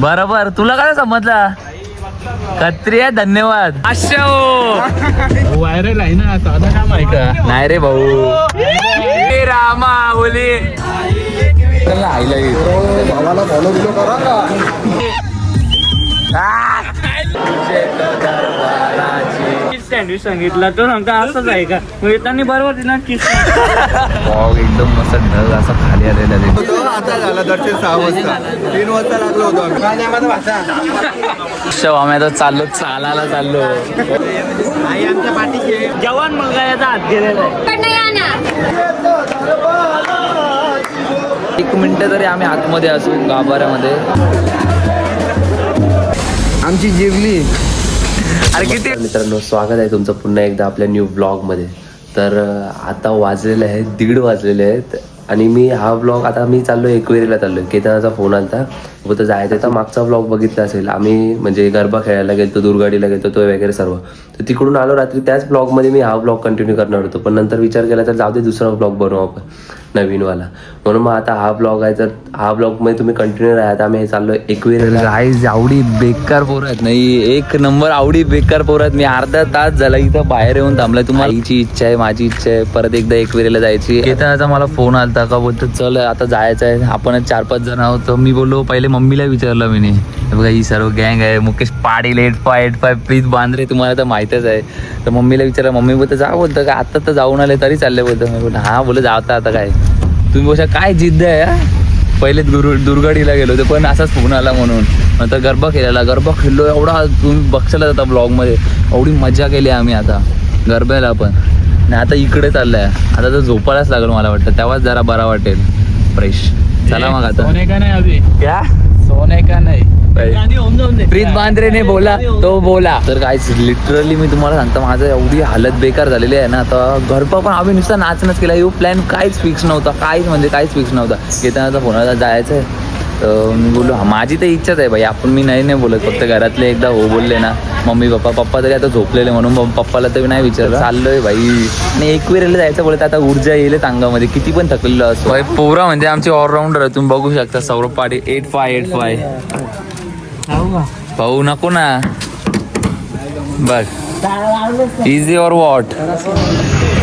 बरोबर. तुला काय समजला? कत्री आहे धन्यवाद अशा व्हायरल आहे ना साधा काम आहे का? नाही रे भाऊ. हे रामा बोली आईला भावाला फॉलो बिलो करा का? सँडविच सांगितला तो सांगता असंच आहे का? मग येताना बरोबर तिला किस एकदम मस्त ढग असा खाली आलेला आता झालं दर्शन सहा वाजता. तीन वाजता लागलो होतो आम्ही. शव आम्ही आता चाललो चालायला चाललो. आई आमच्या जवान मुलगा याचा हात गेलेला आहे. पण नाही आणा एक मिनिट तरी आम्ही आतमध्ये असू गाभाऱ्यामध्ये. आमची जेवली. अरे किती मित्रांनो स्वागत आहे तुमचं पुन्हा एकदा आपल्या न्यू ब्लॉगमध्ये तर आता वाजलेले आहेत दीड वाजलेले आहेत. आणि मी हा ब्लॉग आता मी चाललो एकवेरीला चाललो केतनाचा फोन आलता तर जायचं तर मागचा ब्लॉग बघितला असेल. आम्ही म्हणजे गरबा खेळायला गेलो दुर्गाडीला गेलो तो वगैरे सर्व. तर तिकडून आलो रात्री त्याच ब्लॉगमध्ये मी हा ब्लॉग कंटिन्यू करणार होतो. पण नंतर विचार केला तर जाऊ दे दुसरा ब्लॉग बनवू आपण नवीनवाला. म्हणून मग आता हा ब्लॉग आहे तर हा ब्लॉगमध्ये तुम्ही कंटिन्यू राहा. आता आम्ही हे चाललो एकवेरीला गाईज आवडी बेकार पोर आहेत. नाही एक नंबर आवडी बेकार पोर आहेत. मी अर्धा तास झाला इथं बाहेर येऊन थांबलाय. तुम्हाला आईची इच्छा आहे माझी इच्छा आहे परत एकदा एकवेरेला जायची येताना मला फोन आलता का बोलतो चल आता जायचं आहे आपणच चार पाच जण आहोत. मी बोललो पहिले मम्मीला विचारलं मी नाही बघा ही सर्व गँग आहे. Mukesh Patil eight five eight five please Bandre तुम्हाला तर माहितच आहे. तर मम्मीला विचारलं मम्मी बोलतं जा बोलतं का आत्ता तर जाऊन आले तरी चालले बोलतं. मी बोलतो हा बोलत जाता आता काय? तुम्ही बोलता काय जिद्द आहे पहिलेच पहिले दुर दुर्गाडीला गेलो होतो पण असाच फोन आला म्हणून. नंतर गरबा खेळायला गरबा खेळलो एवढा तुम्ही बघशाल आता ब्लॉगमध्ये. एवढी मजा केली आम्ही आता गरब्याला पण. आणि आता इकडे चाललंय. आता तर झोपायलाच लागलं मला वाटतं. तेव्हाच जरा बरा वाटेल. फ्रेश चला मग आता. सोने का नाही अभि. क्या? सोने का नाही. प्रीत बांद्रेने बोला तो बोला. तर काय लिटरली मी तुम्हाला सांगतो माझं एवढी हालत बेकार झालेली आहे ना आता गरबा पण आम्ही नुसता नाचणच केला. यो प्लॅन काहीच फिक्स नव्हता. काहीच म्हणजे काहीच फिक्स नव्हता. येताना फोनाला जायचं आहे तर मी बोललो "हा, माझी तर इच्छाच आहे भाई आपण मी नाही नाही बोलत फक्त घरातले एकदा हो बोलले ना मम्मी पप्पा पप्पा तरी आता झोपलेले म्हणून पप्पाला तरी नाही विचारलं. चाललोय भाई. आणि एक वेळेला जायचं बोलत आता ऊर्जा येईल अंगामध्ये किती पण थकलेलो असतो भाई पोरा म्हणजे आमचे ऑलराऊंडर आहे तुम्ही बघू शकता Saurabh Patil eight five eight five भाऊ नको ना. बघ. इझी और वॉट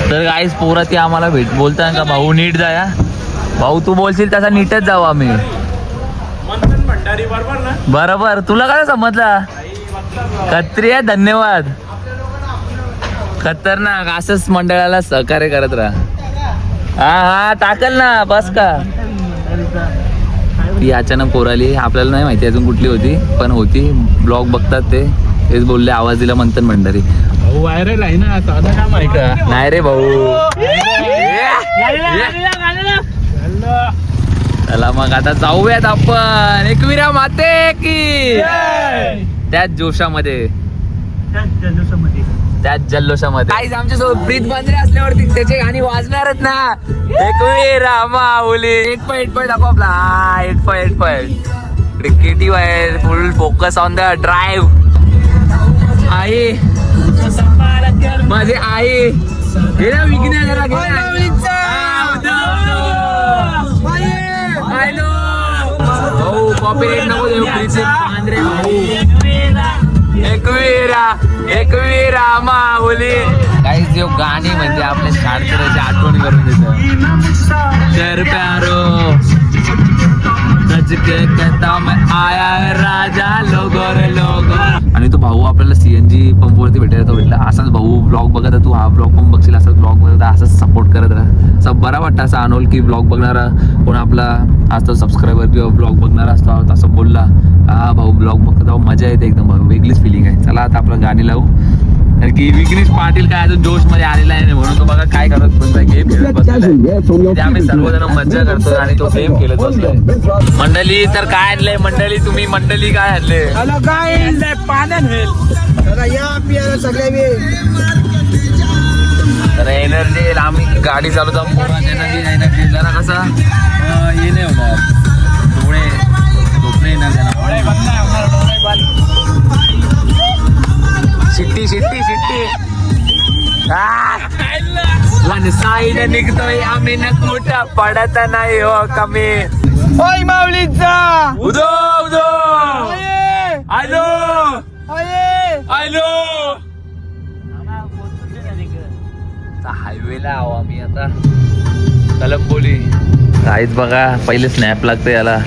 तर गाईस पोरा ती आम्हाला भेट बोलता का भाऊ नीट जा या भाऊ तू बोलशील तसा नीटच जाऊ आम्ही. बरोबर तुला काय समजला? कत्री आहे धन्यवाद. खतरनाक. असंच मंडळाला सहकार्य करत राहा. हा हा टाकल ना बस का? ती अचानक पोराली आपल्याला नाही माहिती अजून कुठली होती पण होती. ब्लॉग बघतात ते. तेच बोलले आवाज दिला मंथन भंडारी. व्हायरल आहे ना साधा काम आहे का? नाही रे भाऊ. चला मग आता जाऊयात आपण. एकविरा माते की. त्याच जोशामध्ये. त्याच जल्लोषामध्ये. काहीच आमच्यासोबत प्रीत बांद्रे असल्यावरती त्याचे गाणी वाजणारच ना. Ekvira Mauli. Eight point eight point आपला. Eight point eight point creative आहे full focus on the drive आहे माझे आहे हे ना विघ्न जरा भाऊ कॉपीराईट नको देऊ प्लीज भाऊ. एकवीरा एकवीरा माऊली. काही जे गाणी म्हणजे आपल्या शाळकऱ्याची आठवण करून देत. तर प्यारो सच के कहता मैं आया है राजा लोगो रे लोगो. आणि तो भाऊ आपल्याला सी एन जी पंपवरती भेटायला तो भेटला असाच भाऊ ब्लॉग बघत आहे, तू. हा ब्लॉग पण बघशील. असाच ब्लॉग बघत असाच सपोर्ट करत राहा. असं बरा वाटतं असं अनोल की ब्लॉग बघणारा. कोण आपला असतो सबस्क्रायबर किंवा ब्लॉग बघणारा असतो असं बोलला हा भाऊ ब्लॉग बघतो मजा येते एकदम. भाऊ वेगळीच फिलिंग आहे. चला आता आपलं गाणी लावू. कारण की विघ्नेश पाटील काय अजून जोशमध्ये आलेला आहे म्हणून तो बघा काय करत बसलाय गेम खेळत बसलाय. ते आम्ही सर्वजण मज्जा करतो आणि तो गेम खेळत बसलाय. मंडळी तर काय आणलंय मंडळी? तुम्ही मंडळी काय आणले या पियाला सगळ्या मी तर एनर्जी येईल आम्ही गाडी चालवतो एनर्जी एनर्जी जरा कसा? हे नाही होणार डोळे झोपणे येणार शिट्टी शिट्टी शिट्टी. वन निघतोय आम्ही न कुठ पडत नाही हो कमी. होय माऊलीचा! उदो उदो. आलो. आलो. हायवेला आहो आम्ही आता. कलंबोली. काहीच बघा पहिले स्नॅप लागते याला.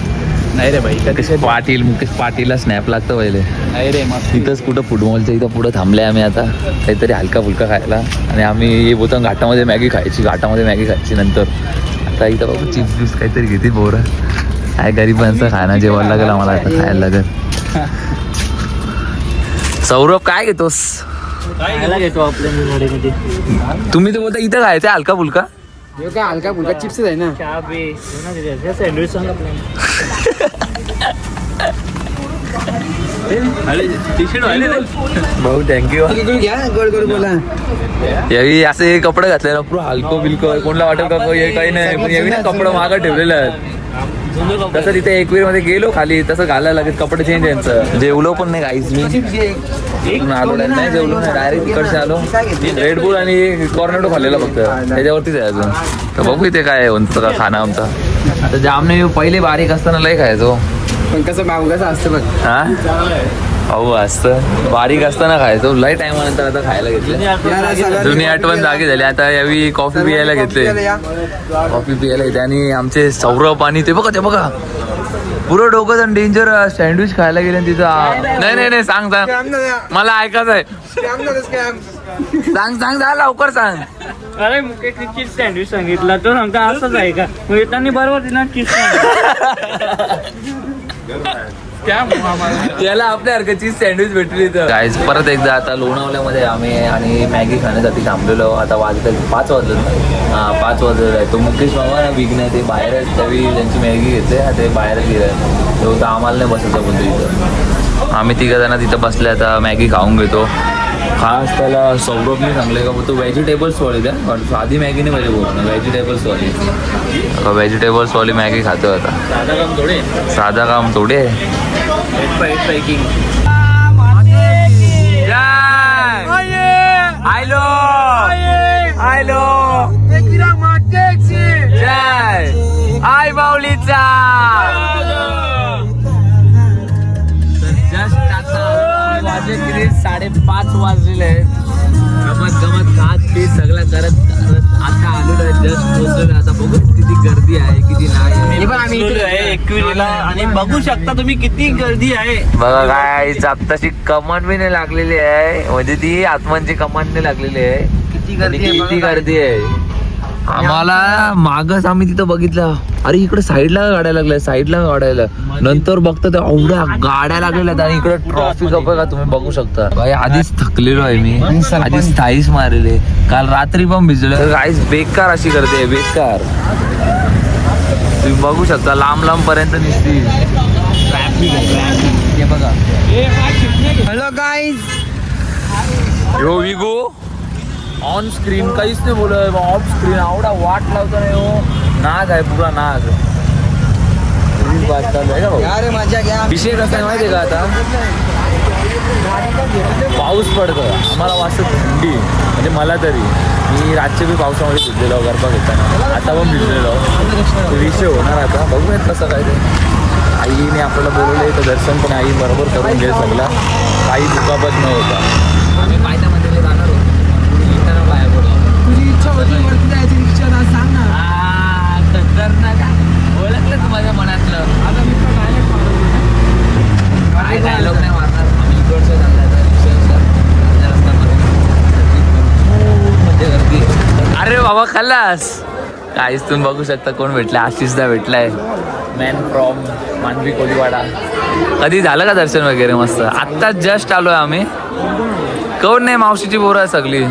नाही रे भाई मुकेश पाटील मुकेश पाटीलला स्नॅप लागतं पहिले. नाही रे मग इथंच कुठं फुटबॉलच्या इथं पुढं थांबले आम्ही आता. काहीतरी हलका फुलका खायला. आणि आम्ही बोलतो घाटामध्ये मॅगी खायची घाटामध्ये मॅगी खायची नंतर. आता इथं बघू चिप्स बिप्स काहीतरी घेते पोरं. काय गरिबांचं खाणं जेवायला लागेल आम्हाला आता खायला लागेल. सौरभ काय घेतोस? घेतो आपल्या तुम्ही तर बोलता इथं खायचं हलका फुलका? काय हलका फुलका? चिप्स आहे ना. सँडविच भाऊ थँक्यू घ्या यावी असे कपडे घातले ना पुरा हलको बिलको. कोणला वाटत का हे काही नाही. पण यावी ना कपडे मागं ठेवलेले आहेत. तसं तिथे एकवीरमध्ये गेलो खाली. तसं घालायला लागेल. कपडे चेंज यांचं. जेवलो पण नाही काहीच मी. आलो नाही जेवलो नाही. डायरेक्ट तिकडचे आलो. रेडबुल आणि कॉर्नेटो खाल्लेला फक्त. त्याच्यावरतीच आहे अजून. तर बघू इथे काय होतं का खाना आमचा. आता जामने पहिले बारीक असताना लय खायचो. पण कसं भाऊ कसं असतं बघ. हा? हो असतं. बारीक असताना खायचो. लय टायमानंतर आता खायला घेतलं. जुनी आठवण जागी झाली. आता यावी कॉफी पियायला घेतले. कॉफी पियायला घेते आणि आमचे सौरभ आणि ते बघा ते बघा. पुरं डोकं जण डेंजर सँडविच खायला गेले तिथं नाही नाही नाही सांग सांग. मला ऐकायचं आहे सांग सांग जा लवकर सांग. अरे मुकेशने चीज सँडविच सांगितलं. तो सांगता असंच आहे का? मग येताना बरोबर तिनं चीज याला आपल्यासारखं चीज सँडविच भेटली तर. गाईज परत एकदा आता लोणावल्यामध्ये आम्ही आणि मॅगी खाण्यासाठी थांबलेलो आता वाजत पाच वाजले हा पाच वाजलेलं आहे. तो मुकेश मामा ना विघ्न ते बाहेर आहेत त्यावेळी त्यांची मॅगी घेते ते बाहेरच गेले तो तर आम्हाला नाही बसायचं बोलतो इथं. आम्ही तिघं जण तिथं बसले आता मॅगी खाऊन घेतो. खास त्याला सौरभने सांगले का तो व्हेजिटेबल्स वाली द्या पण साधी मॅगी नाही पाहिजे बोलणं व्हेजिटेबल्स वाली व्हेजिटेबल्स वाली मॅगी खातो आता. साधा काम थोडे. साधा काम थोडे हॅलो हॅलो जय आय वाजले किती? साडेपाच वाजलेले आहेत. गमत गमत खात पीत सगळं करत करत आता आलेलो आहे जस्ट पोहोचलेलो आता बघू किती गर्दी आहे किती नाही. पण आम्ही एकविरीला आणि बघू शकता तुम्ही किती गर्दी आहे. बघा काय आत्ताची कमान बी नाही लागलेली आहे. म्हणजे ती आत्मांची कमान नाही लागलेली आहे. किती गर्दी आहे किती गर्दी आहे. आम्हाला मागच आम्ही तिथं बघितलं. अरे इकडे साईडला गाड्या लागल्या साईडला गाड्या नंतर बघतो त्या एवढ्या गाड्या लागलेल्या आणि इकडे ट्रॉफिक बघा तुम्ही बघू शकता. भाई आधीच थकलेलो आहे मी. आधीच थाईस मारले. काल रात्री पण भिजलो. काहीच बेकार अशी करते बेकार. तुम्ही बघू शकता लांब लांब पर्यंत दिसती. बघा. हॅलो गाईज यो विगो ऑन स्क्रीन काहीच नाही बोलत. ऑफ स्क्रीन आवडा वाट लावतो नाही हो नाग आहे पुरा नाग. विषय कसा आहे माहिती का आता? पाऊस पडतो. आम्हाला वाजतं थंडी. म्हणजे मला तरी. मी रातचे बी पावसामध्ये भिजलेलो गरबा घेताना. आता पण भिजलेलो विषय होणार आता. बघूयात कसं काय ते. आईने आपल्याला बोलवलं तर दर्शन पण आई बरोबर करून घे सगळा. काही दुखापत न होता आम्ही पायथ्यामध्ये जाणार होतो येताना बाहेर पडलो तुझी इच्छा होती वरती जायची इच्छा ना सांग ना. आ, खतरनाक ओळखलं तू माझ्या मनातलं. आता मी पण काय डायलॉग नाही मारणार. आम्ही इकडचं चाललाय रस्त्यामध्ये. आहे. अरे बाबा खल्लास काहीच तुम्ही बघू शकता कोण भेटलाय. आशिषदा भेटलाय. मॅन फ्रॉम मानवी कोलीवाडा. कधी झालं का दर्शन वगैरे मस्त? आत्ताच जस्ट आलोय आम्ही. कोण नाही? मावशीची पोरं आहे सगळी.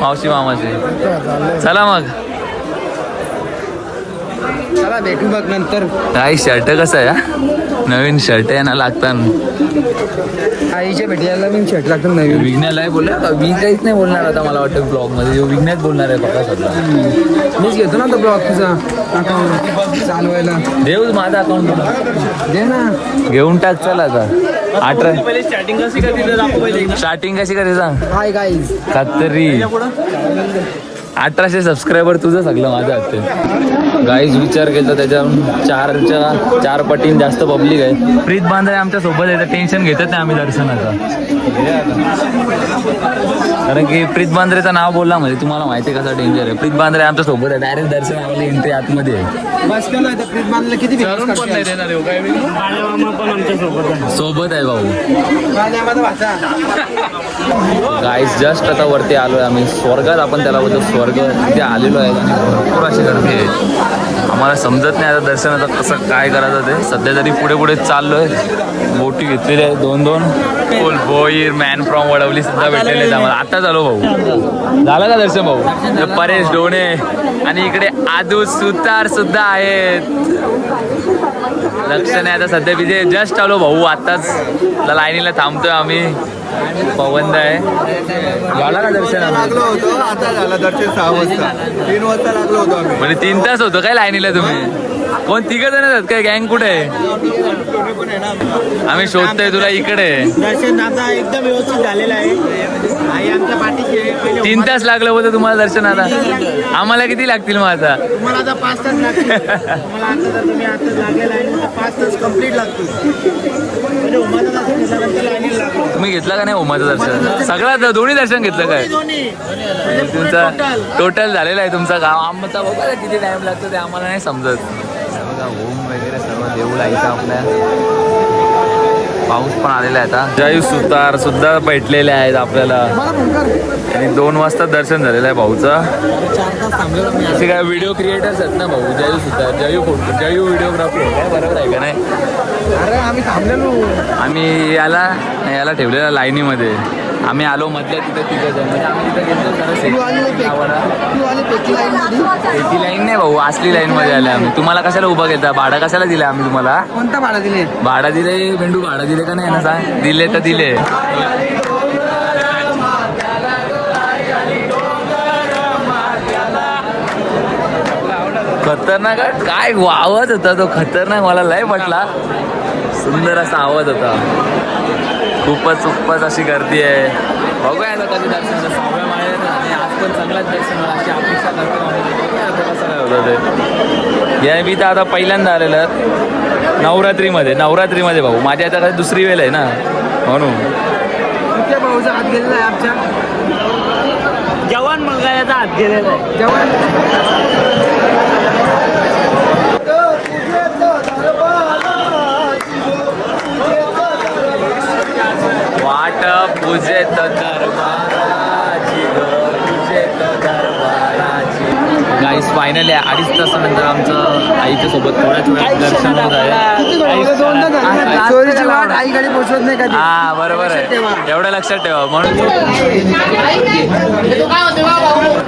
मावशी मामाची चला मग. चला भेटू बघ नंतर. काय शर्ट कसं आहे? नवीन शर्ट आहे ना लागतात आईच्या भेटीला मी शर्ट लागतो नवीन. विघ्नाला बोलला? का मी काहीच नाही बोलणार आता मला वाटतं ब्लॉगमध्ये ह्यो विघ्नात बोलणार आहे बघा सगळं मीच घेतो ना तो ब्लॉग तुझा. अकाउंट चालवायला. देव माझा अकाउंट दे ना. घेऊन टाक चल आता. अठरा. पहिले स्टार्टिंग कशी करते ते दाखव पहिले एकदा. स्टार्टिंग कशी करायची सांग? हाय गाईज कातरी अठराशे सबस्क्रायबर तुझं सगळं माझं वाटतं गाईज विचार केला त्याच्या चारच्या चार पटीन जास्त पब्लिक म्हणजे आहे. प्रीत बांधरे आमच्यासोबत आहे टेन्शन घेतात नाही आम्ही दर्शनाचं. कारण की प्रीत बांद्रेचं नाव बोलला म्हणजे तुम्हाला माहिती कसा डेंजर आहे. प्रीत बांद्रे आमच्यासोबत आहे डायरेक्ट दर्शन आम्हाला एंट्री आतमध्ये आहे. किती सोबत आहे भाऊ. गाईस जस्ट आता वरती आलोय आम्ही. स्वर्गात आपण त्याला बोलतो स्वर्ग. तिथे आलेलो आहे. आणि भरपूर अशी गर्दी आहे आम्हाला समजत नाही आता दर्शन आता कसं काय करायचं ते. सध्या तरी पुढे पुढे चाललोय. बोटी घेतलेली आहे दोन दोन. Full Bhoir man from Vadavali सुद्धा भेटलेले आहेत आम्हाला. आता झालो भाऊ. झालं का दर्शन भाऊ? परेश डोणे आणि इकडे आदू सुतार सुद्धा आहेत. लक्ष नाही आता सध्या तिथे जस्ट आलो भाऊ आताच लाईनीला थांबतोय आम्ही. पवंद आहे. झाला का दर्शन? लागलो होतो आता झालं दर्शन सहा वाजता. तीन वाजता लागलो होतो आम्ही. म्हणजे तीन तास होतो काय लाईनीला तुम्ही? कोण तिघ जण आहेत? काय गँग कुठे आहे? आम्ही शोधतोय तुला इकडे. दर्शन आता एकदम व्यवस्थित झालेलं आहे. तीन तास लागलं होतं तुम्हाला दर्शनाला आम्हाला किती लागतील मग आता? तुम्हाला आता पाच तास लागतील. आता तुम्ही आता म्हणजे दर्शन घेतला का नाही ओमाचं दर्शन? सगळं दोन्ही दर्शन घेतलं काय? तुमचा. टोटल झालेला आहे तुमचा गाव. आमचा बघा किती टाइम लागतो ते आम्हाला नाही समजत. बघा ओम वगैरे सर्व देऊळ आईचा आपल्या. पाऊस पण आलेला आहे आता. जय सुतार सुद्धा भेटलेले आहेत आपल्याला. आणि दोन वाजता दर्शन झालेलं आहे भाऊचं. असे काय व्हिडिओ क्रिएटर्स आहेत ना भाऊ? जयू सुतार जयू फोटो जयू व्हिडिओग्राफी आहे बरोबर आहे का नाही? अरे आम्ही थांबलेलो. आम्ही याला याला ठेवलेला लाईनीमध्ये. आम्ही आलो मधल्या तिथे तिथे जण म्हणजे आम्ही तिथे गेलो पेटी लाईन नाही भाऊ असली लाईन मध्ये आले आम्ही. तुम्हाला कशाला उभा घेता? भाडा कशाला दिला आम्ही तुम्हाला? कोणता भाडा दिले भाडा दिले भेंडू भाडा दिले का नाही ना सांग? दिले तर दिले खतरनाक. काय आवाज होता तो? खतरनाक मला लय म्हटला सुंदर असा आवाज होता. खूपच खूपच अशी गर्दी आहे. बघूया आता कधी दर्शन सहाव्या माळ्यात आणि आज पण चांगलाच दर्शन अशी अपेक्षा करतो या मी तर आता पहिल्यांदा आलेलं नवरात्रीमध्ये नवरात्रीमध्ये भाऊ. माझी आता काय दुसरी वेळ आहे ना. म्हणून. तुझ्या भाऊचा हात गेलेला आहे आमच्या. जवान मुलगा याचा हात गेलेला आहे. जेवण পুজে তো দরবার পুজে তো দরবার। गाईस फायनली अडीच तासानंतर आमचं आईच्या सोबत थोड्याच वेळात दर्शन होत आहे. हा बरोबर आहे. एवढं लक्षात ठेवा. म्हणून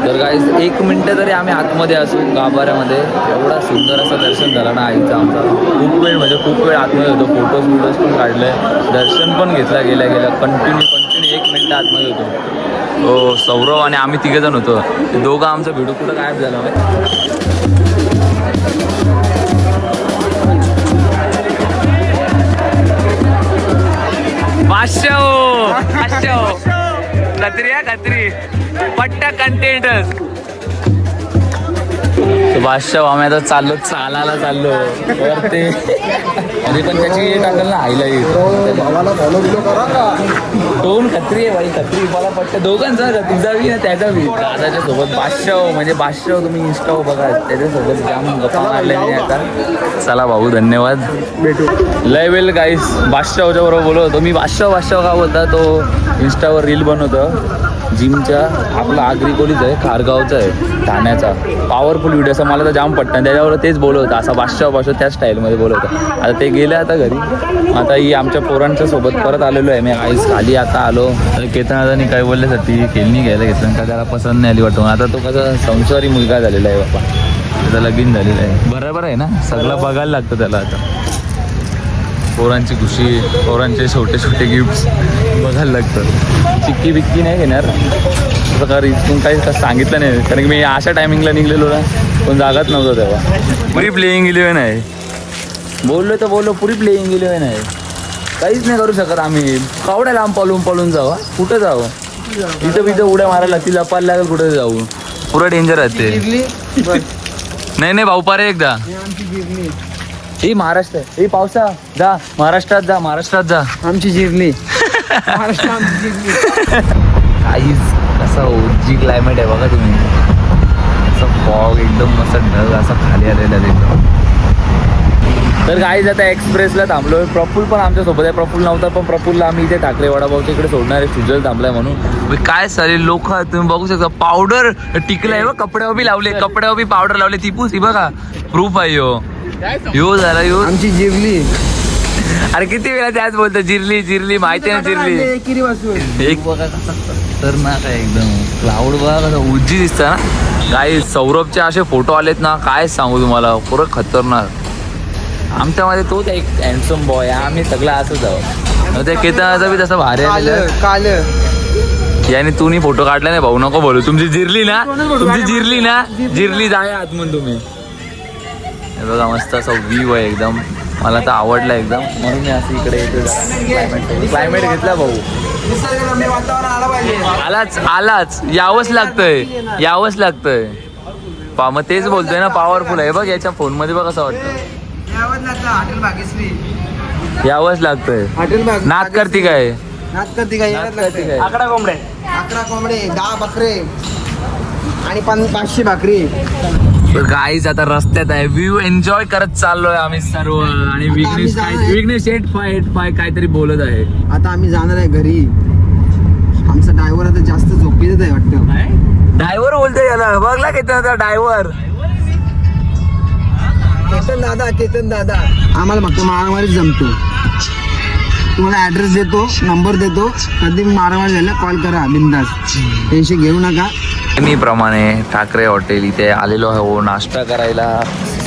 तर एक मिनिट तरी आम्ही आतमध्ये असू गाभाऱ्यामध्ये. एवढा सुंदर असं दर्शन झालं ना आईचं आमचा. खूप वेळ म्हणजे खूप वेळ आतमध्ये होतो. फोटोज बिटोज पण काढले. दर्शन पण घेतला गेल्या गेल्या. कंटिन्यू कंटिन्यू एक मिनिट आतमध्ये होतो. हो सौरव आणि आम्ही तिघे जण होतो. ते दोघं आमचा व्हिडिओ कुठं गायब झाला पाचशे हो. पाचशे हो. कत्री आहे कत्री पट्टा कंटेंटच बादशाह हो, आम्ही आता चाललो चालायला चाललो. तर ते अरे पण त्याची हे टाकल ना आईला दोन खत्री आहे बाई खत्री. मला पट्ट दोघांचा तुझा बी ना त्याचा बी. दादाच्या सोबत बादशाह म्हणजे बादशाह तुम्ही इंस्टा बघा त्याच्यासोबत जाम गप्पा मारले मी आता. चला भाऊ धन्यवाद. भेटू. लय वेल गाईस बादशाहच्या बरोबर बोलत होतो. मी बादशाह बादशाह का बोलता तो इंस्टावर रील बनवतो. जिमच्या आपला आगरी कोलीच आहे खारगावचा आहे ठाण्याचा. पॉवरफुल व्हिडिओ असं मला तर जाम पटतं. त्याच्यावर तेच बोलत होतं. असा बादशाह बादशाह त्या स्टाईलमध्ये बोलत होतं. आता ते गेले आता घरी. आता ही आमच्या पोरांच्या सोबत परत आलेलो आहे. मी आईस खाली आता आलो. तर केतनाथांनी काय बोलल्यासाठी खेळणी घ्यायला घेतलं. का त्याला पसंत नाही आली वाटतो. आता तो कसा संसारी मुलगा झालेला आहे बाप्पा त्याचा लगीन झालेलं आहे. बरोबर आहे ना? सगळं बघायला लागतं त्याला आता. पोरांची खुशी पोरांचे छोटे छोटे गिफ्ट बघायला लागतं. चिक्की बिक्की नाही घेणार. प्रकार इथून काही सांगितलं नाही. कारण की मी अशा टायमिंगला निघलेलो ना पण जागाच नव्हतं तेव्हा. मी प्लेईंग इलेव्हन आहे. बोललो तर बोललो पुरी प्लेईंग इलेवन आहे काहीच नाही करू शकत आम्ही. कावड्या लांब पळून पळून जाऊ हा? कुठं जाऊ इथं बिथं उड्या मारायला लागतील लपायला लागेल कुठं जाऊ? पुरं डेंजर आहे ते. नाही नाही भाऊ पारे एकदा. ही महाराष्ट्र ही पावसा. जा महाराष्ट्रात जा महाराष्ट्रात जा. आमची जिरली जिरली काहीच कसा ओजी क्लायमेट आहे बघा तुम्ही. असं फॉग एकदम मस्त ढग असा खाली आलेला एकदम तर काहीच आता एक्सप्रेसला थांबलोय. प्रफुल पण आमच्यासोबत आहे. प्रफुल नव्हता पण प्रफुलला आम्ही इथे टाकले वडापावच्या इकडे सोडणार आहे सुजल थांबलाय म्हणून. काय सारे लोक तुम्ही बघू शकता. पावडर टिकलाय बघ कपड्यावर बी लावले कपड्यावर बी पावडर लावले. तिपूस ही बघा. प्रूफ आहे यो. यो झाला यो. आमची जिरली. अरे किती वेळा त्याच बोलतो? जिरली जिरली माहिती ना जिरली? एक बघा कसा खतरनाक आहे एकदम. क्लाउड बघा कसं उज्जी दिसतं ना. काही सौरभचे असे फोटो आलेत ना काय सांगू तुम्हाला? पुरं खतरनाक. आमच्यामध्ये तोच एक हँडसम बॉय आम्ही सगळं असंच आहोत. त्या केतनाचा बी तसं भारी काल आलेलं काल. याने तू नी फोटो काढला नाही भाऊ नको बोलू. तुमची जिरली ना? तुमची जिरली ना? जिरली. जाय आतमन तुम्ही. बघा मस्त असं व्ह्यू आहे एकदम. मला तर आवडला एकदम. म्हणून मी असं इकडे येतो क्लायमेट घेतला भाऊ. आलाच आलाच. यावंच लागतंय. यावंच लागतंय. पा मग तेच बोलतोय ना पॉवरफुल आहे. बघ याच्या फोनमध्ये बघ कसं वाटतं. हॉटेल भाग्यश्री यावंच लागतंय. हॉटेल भाग्य नाच करते काय? नाच करते काय? नाच करते काय? अकरा कोंबडे. अकरा कोंबडे दहा बकरे आणि पन पाचशे भाकरी. तर गाईज आता रस्त्यात आहे. व्ह्यू एन्जॉय करत चाललोय आम्ही सर्व आणि Vighnesh. Vighnesh eight five eight five काहीतरी बोलत आहे. आता आम्ही जाणार आहे घरी. आमचा ड्रायव्हर आता जास्त झोपेतच आहे वाटतं. ड्रायव्हर बोलतोय याला. बघला किती आता ड्रायव्हर केतन दादा केतन दादा. आम्हाला फक्त मारामारीच जमतो. तुम्हाला ऍड्रेस देतो नंबर देतो. कधी मारामारी झाला कॉल करा बिंदास. टेन्शन घेऊ नका. मी प्रमाणे ठाकरे हॉटेल इथे आलेलो आहे. हो नाश्ता करायला.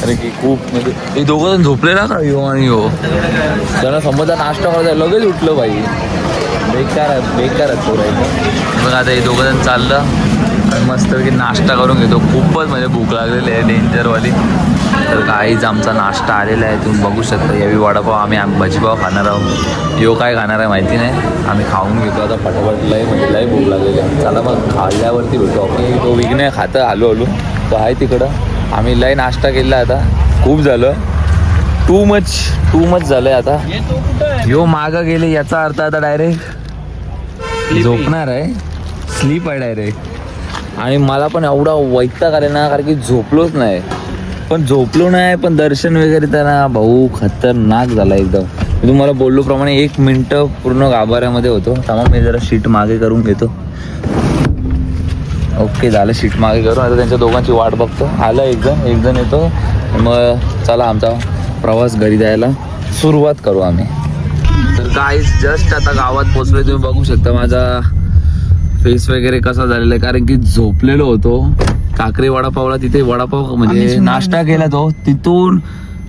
कारण की खूप म्हणजे हे दोघं जण झोपलेला का? यो आणि यो त्यांना समजा नाश्ता करायचा लगेच उठलं बाई. बेकार आहे बेकार मग आता हे दोघं जण चाललं. आणि मस्तपैकी नाश्ता करून घेतो. खूपच म्हणजे भूक लागलेली आहे डेंजरवाली तर काहीच आमचा नाश्ता आलेला आहे. तुम्ही बघू शकता. यावी वडापाव आम्ही आम्ही भजीपाव खाणार आहोत. यो काय खाणार आहे माहिती नाही. आम्ही खाऊन घेतो. आता फटाफट लय म्हणजे लय भूक लागलेली आहे. चला मग खाल्ल्यावरती भेटू. आपण तो विघ्न खातं आलो आलो. तो आहे तिकडं. आम्ही लय नाश्ता केला आता. खूप झालं. टू मच टू मच झालंय आता. यो मागं गेले याचा अर्थ आता डायरेक्ट झोपणार आहे. स्लीप आहे डायरेक्ट आणि मला पण एवढा वैताग आले ना कारण की झोपलोच नाही. पण झोपलो नाही पण दर्शन वगैरे त्यांना भाऊ खतरनाक झाला एकदम. मी तुम्हाला बोललो प्रमाणे एक मिनटं पूर्ण गाभाऱ्यामध्ये होतो. थांबा मी जरा शीट मागे करून घेतो. ओके झालं शीट मागे करून. आता त्यांच्या दोघांची वाट बघतो. आलं एक जण एक जण येतो. मग चला आमचा प्रवास घरी जायला सुरुवात करू आम्ही. तर काहीच जस्ट आता गावात पोचलोय. तुम्ही बघू शकता माझा फेस वगैरे कसा झालेला आहे. कारण की झोपलेलो होतो. काकरे वडापावला तिथे वडापाव म्हणजे नाश्ता केला तो. तिथून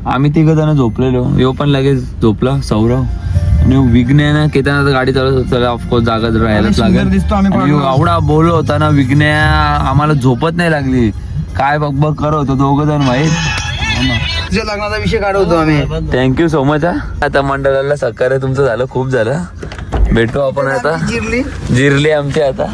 आम्ही तिघ जण झोपलेलो. यो पण लगेच झोपला सौरव. आणि विघ्न्यानं केदारनाथ गाडी चालवत होता ऑफकोर्स जागा राहायलाच लागेल. एवढा बोललो होता ना विघ्न्या आम्हाला झोपत नाही लागली. काय बघ बघ करत होतो दोघ जण माहीत तुझ्या लग्नाचा विषय काढवतो आम्ही. थँक्यू सो मच हा. आता मंडळाला सहकार्य तुमचं झालं खूप झालं. भेटू आपण आता. जिरली. जिरली आमची आता.